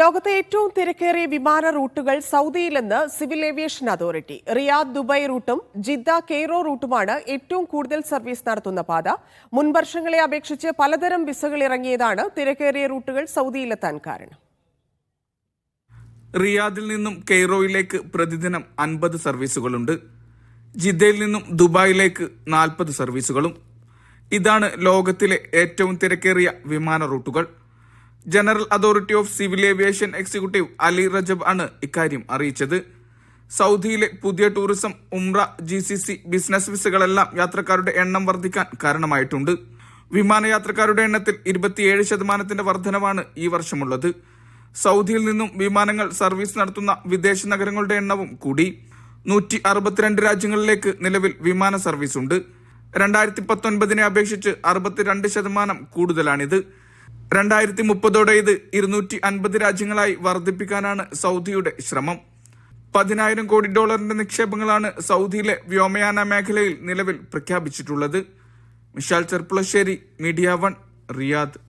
ലോകത്തെ ഏറ്റവും തിരക്കേറിയ വിമാന റൂട്ടുകൾ സൗദിയിലെന്ന് civil aviation authority. Riyadh Dubai റൂട്ടും ജിദ്ദ കെയ്റോ റൂട്ടുമാണ് ഏറ്റവും കൂടുതൽ സർവീസ് നടത്തുന്ന പാത. മുൻ വർഷങ്ങളെ അപേക്ഷിച്ച് പലതരം വിസകൾ ഇറങ്ങിയതാണ് തിരക്കേറിയ റൂട്ടുകൾ സൗദിയിലെത്താൻ കാരണം. റിയാദിൽ നിന്നും കെയ്റോയിലേക്ക് പ്രതിദിനം അൻപത് സർവീസുകളുണ്ട്. ജിദ്ദയിൽ നിന്നും ദുബായിലേക്ക് നാൽപ്പത് സർവീസുകളും. ഇതാണ് ലോകത്തിലെ ഏറ്റവും തിരക്കേറിയ വിമാന റൂട്ടുകൾ. General authority of civil aviation executive Ali Rajab ആണ് ഇക്കാര്യം അറിയിച്ചത്. സൗദിയിലെ പുതിയ ടൂറിസം ഉംറ ജി സി സി ബിസിനസ് വിസകളെല്ലാം യാത്രക്കാരുടെ എണ്ണം വർദ്ധിക്കാൻ കാരണമായിട്ടുണ്ട്. വിമാനയാത്രക്കാരുടെ എണ്ണത്തിൽ ഇരുപത്തിയേഴ് ശതമാനത്തിന്റെ വർധനവാണ് ഈ വർഷമുള്ളത്. സൗദിയിൽ നിന്നും വിമാനങ്ങൾ സർവീസ് നടത്തുന്ന വിദേശ നഗരങ്ങളുടെ എണ്ണവും കൂടി. നൂറ്റി അറുപത്തിരണ്ട് രാജ്യങ്ങളിലേക്ക് നിലവിൽ വിമാന സർവീസ് ഉണ്ട് രണ്ടായിരത്തി പത്തൊൻപതിനെ അപേക്ഷിച്ച് അറുപത്തിരണ്ട് ശതമാനം കൂടുതലാണിത്. രണ്ടായിരത്തി മുപ്പതോടെ ഇത് ഇരുന്നൂറ്റി അൻപത് രാജ്യങ്ങളായി വർദ്ധിപ്പിക്കാനാണ് സൗദിയുടെ ശ്രമം. പതിനായിരം കോടി ഡോളറിന്റെ നിക്ഷേപങ്ങളാണ് സൗദിയിലെ വ്യോമയാന മേഖലയിൽ നിലവിൽ പ്രഖ്യാപിച്ചിട്ടുള്ളത്. Vishal Cherpulassery media one Riyadh.